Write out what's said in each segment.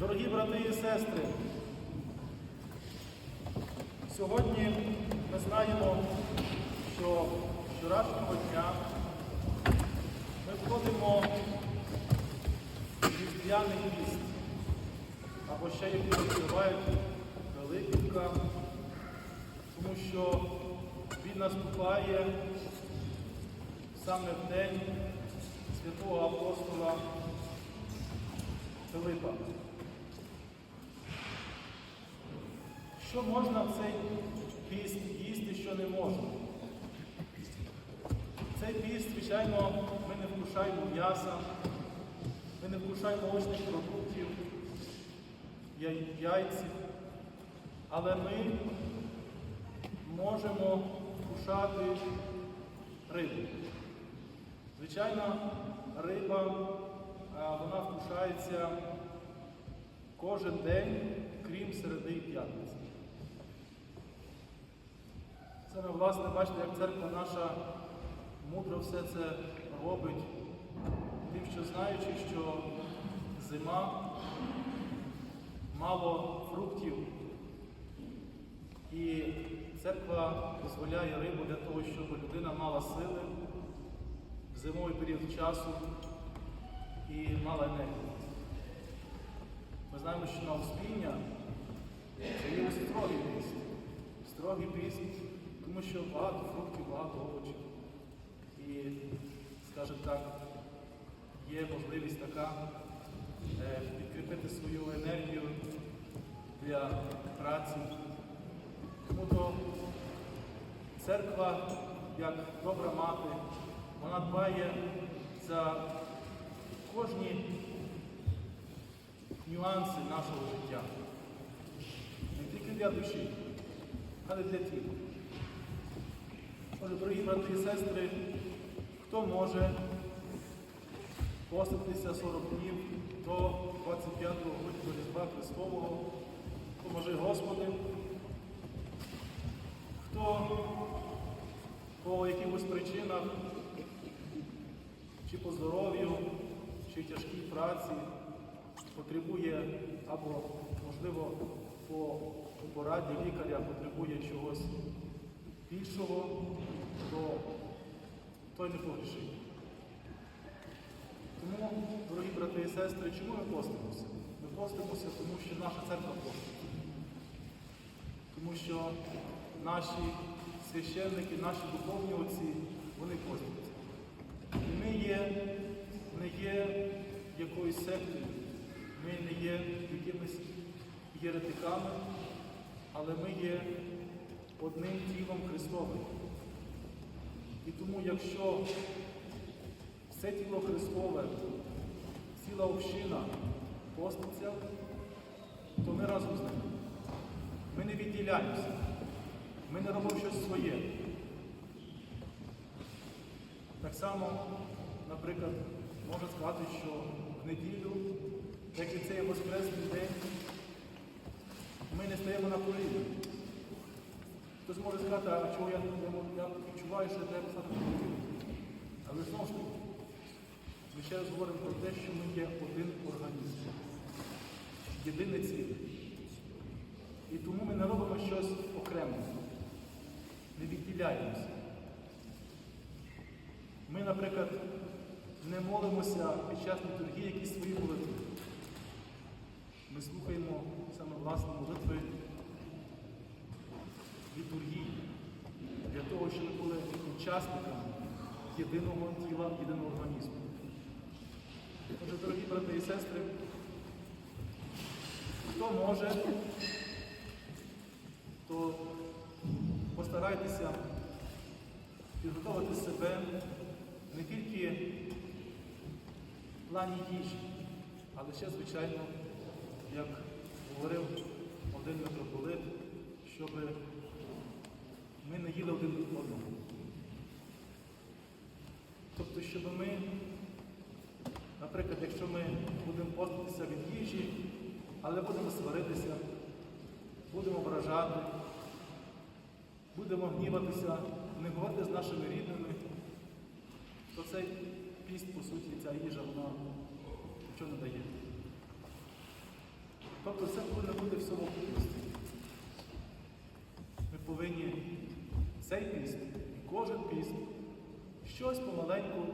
Дорогі брати і сестри, сьогодні ми знаємо, що вчорашнього дня ми входимо в різдвяний піст, або ще як називають Великівка, тому що він наступає саме в день святого апостола Филипа. Що можна в цей піст їсти, що не можна? Цей піст, звичайно, ми не вкушаємо м'яса, ми не вкушаємо молочних продуктів, яйців, але ми можемо вкушати рибу. Звичайно, риба вона вкушається кожен день, крім середи і п'ятниці. Ми, власне, бачите, як церква наша мудро все це робить, тим, що знаючи, що зима, мало фруктів, і церква дозволяє рибу для того, щоб людина мала сили в зимовий період часу і мала енергію. Ми знаємо, що на успіння це є строгий піст. Строгий піст, тому що багато фруктів, багато овочів. І, скажімо так, є можливість така е, підкріпити свою енергію для праці. Тому то церква, як добра мати, вона дбає за кожні нюанси нашого життя. Не тільки для душі, але й для тіла. Дорогі брати і сестри, хто може поститися 40 днів до 25-го до Різдва Христового, поможи Господи, хто по якихось причинах, чи по здоров'ю, чи тяжкій праці потребує або, можливо, по пораді лікаря потребує чогось більшого, той не. Тому, дорогі брати і сестри, чому ми постимося? Ми постимося, тому що наша церква постить. Тому що наші священники, наші духовні отці, вони постяться. І ми є, не є якоюсь сектою, ми не є якимись єретиками, але ми є одним тілом Христовим. І тому, якщо все тіло Христове, ціла община поститься, то ми разом з ним. Ми не відділяємося, ми не робимо щось своє. Так само, наприклад, можна сказати, що в неділю, як і цей Воскресний день, ми не стаємо на коліна. Хтось може сказати, а чого я, я, я відчуваю, що треба стати на. Але знову ж таки, ми ще раз говоримо про те, що ми є один організм, єдине ціле. І тому ми не робимо щось окремо, не відділяємося. Ми, наприклад, не молимося під час літургії якісь свої молитви. Ми слухаємо саме власні молитви літургії для того, щоб ми були учасниками єдиного тіла, єдиного організму. Отже, дорогі брати і сестри, хто може, то постарайтеся підготувати себе не тільки в плані їжі, але ще, звичайно, як говорив один митрополит, щоб ми не їли один одного. Тобто, щоб ми, наприклад, якщо ми будемо поститися від їжі, але будемо сваритися, будемо вражати, будемо гніватися, не говорити з нашими рідними, то цей піст, по суті, ця їжа, вона нічого не дає. Тобто це повинно бути в совокупності. Ми повинні цей піст і кожен піст щось помаленьку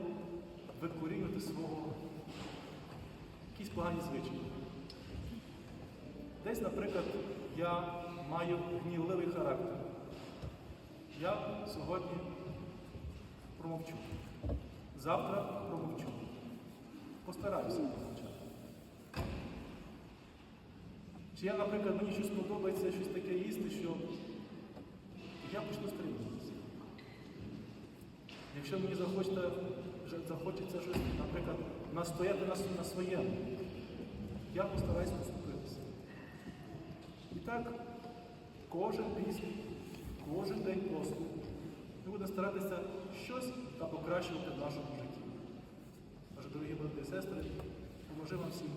викорінювати свого, якісь погані звичаї. Десь, наприклад, я маю гнівливий характер. Я сьогодні промовчу. Завтра промовчу. Постараюся промовчати. Чи я, наприклад, мені щось подобається, щось таке їсти, що я почну стримуватися. Якщо мені захочеться, вже захочеться щось, наприклад, настояти на, своєму, я постараюся наступитися. І так, кожен піст, кожен день посту ми будемо старатися щось та покращувати в нашому житті. Дорогі брати і сестри, поможи вам всім